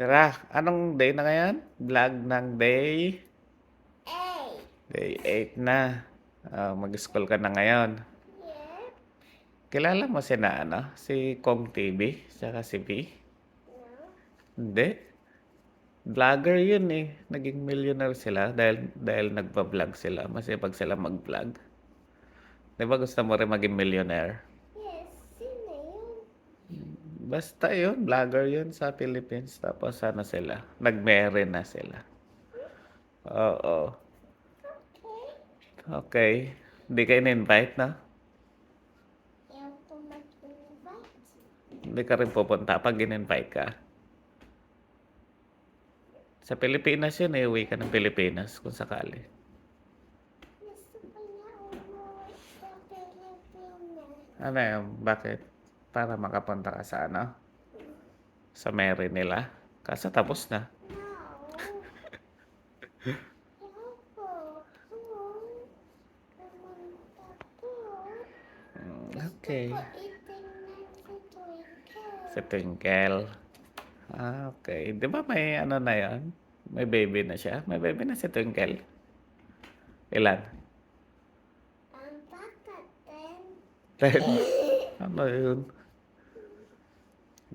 Tara, anong day na ngayon? Vlog ng day? Day 8 na. Ah, mag-school ka na ngayon. Kilala mo si na, ano? Si Kong TV, saka si V? No. Hindi. Vlogger yun eh. Naging millionaire sila dahil, dahil nagpa-vlog sila. Masipag sila mag-vlog. Di ba gusto mo rin maging millionaire? Basta yun, vlogger yun sa Philippines. Tapos ano sila? Nag-marry na sila. Oo. Okay. Okay. Hindi ka in-invite na? Hindi ka rin pupunta pag in-invite ka. Sa Pilipinas yun, eh, uwi ka ng Pilipinas kung sakali. Ano yun? Bakit? Para makapunta ka sa ano? Sa Mary nila. Kaso tapos na. Okay. Sa Twinkle. Ah, okay. Di ba may ano na yan? May baby na siya? May baby na si Twinkle. Ilan? Ang bata din. Ten. Ano yun?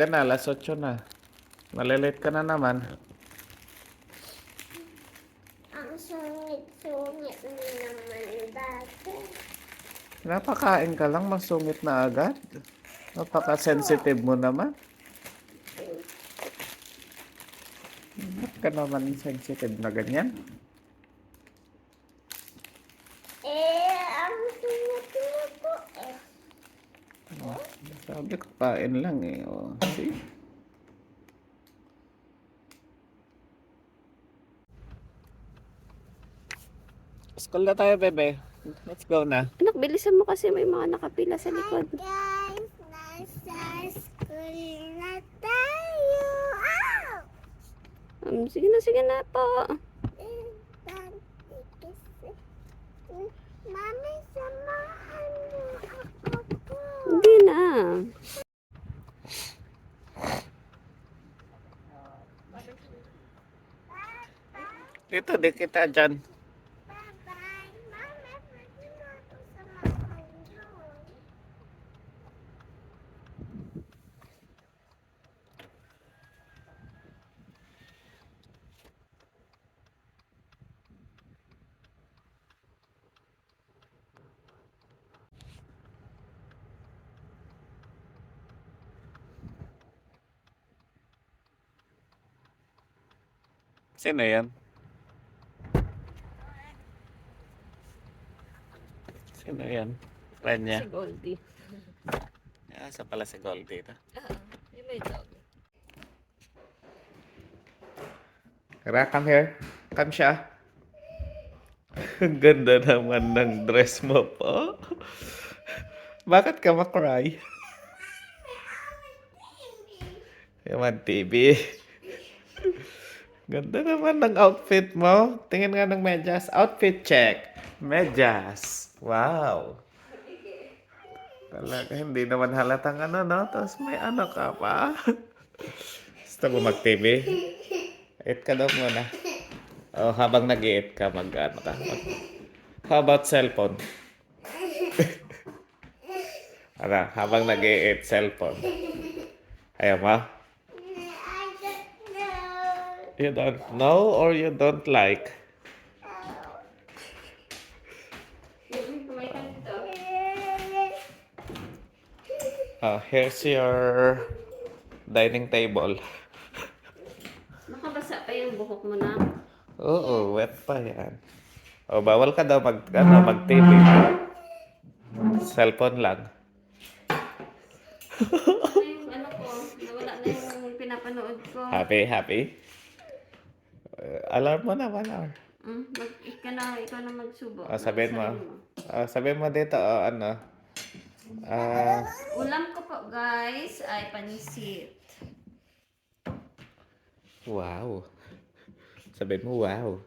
ka na, alas 8 na. Malilate ka na naman. ang sungit-sungit mo naman dati. Napakain ka lang, masungit na agad. Napaka-sensitive mo naman. Ba't ka naman sensitive na ganyan? Eh, ang sungit mo po eh. Oh, kain lang eh. Oh, see? School na tayo, bebe. Let's go na. Anak, bilisan mo kasi may mga nakapila sa likod. Guys, nasa school na tayo. Ow! Um, sige na, sige na po. Eh, dati kasi. Mm, Mami, samahan mo ako po. Hindi na. Dito, di kita dyan. Sino yan? Sino yan? Friend niya. Si Goldie. Asa pala si Goldie ito. Oo, yung may dog. Kara, come here. Come siya. Ang ganda naman ng dress mo po. Bakit ka makry? Yaman TV. Ganda naman ng outfit mo. Tingin nga ng medyas. Outfit check. Medyas. Wow. Talaga, hindi naman halatang ano, no? Tapos may ano ka pa. Gusto mo mag-TV? Eat ka daw muna. Oh, habang nag-eat ka, mag ano ka. Mag... How about cellphone? Ano, habang nag-eat, cellphone. Ayaw mo? You don't know or you don't like? Oh, here's your dining table. Nakabasa pa yung buhok mo na. Oo, wet pa yan. O, bawal ka daw mag, ano, mag-TV. Cellphone lang. Ano yung ano ko? Nawala na yung pinapanood ko. Happy, happy? Uh, alarm mo na, alarm. Mm, mag, ikaw na, ikaw na magsubo. Ah, sabihin mo. Sabihin Ah, sabihin mo dito, oh, ano. Ah, Ulam ko po guys ay panisit. wow. Sabihin mo, wow.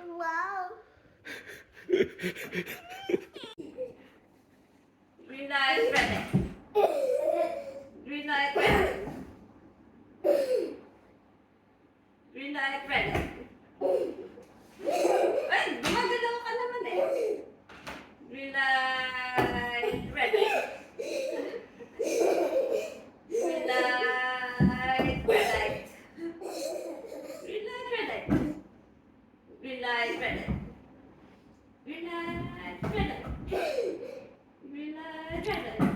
Wow. Green light, Green light, red light. Ay, gumagalaw ka naman eh. Green light, red relax, Green light, red light. Green light, red light. Green light, red light. Green light, red light. Green light, red light.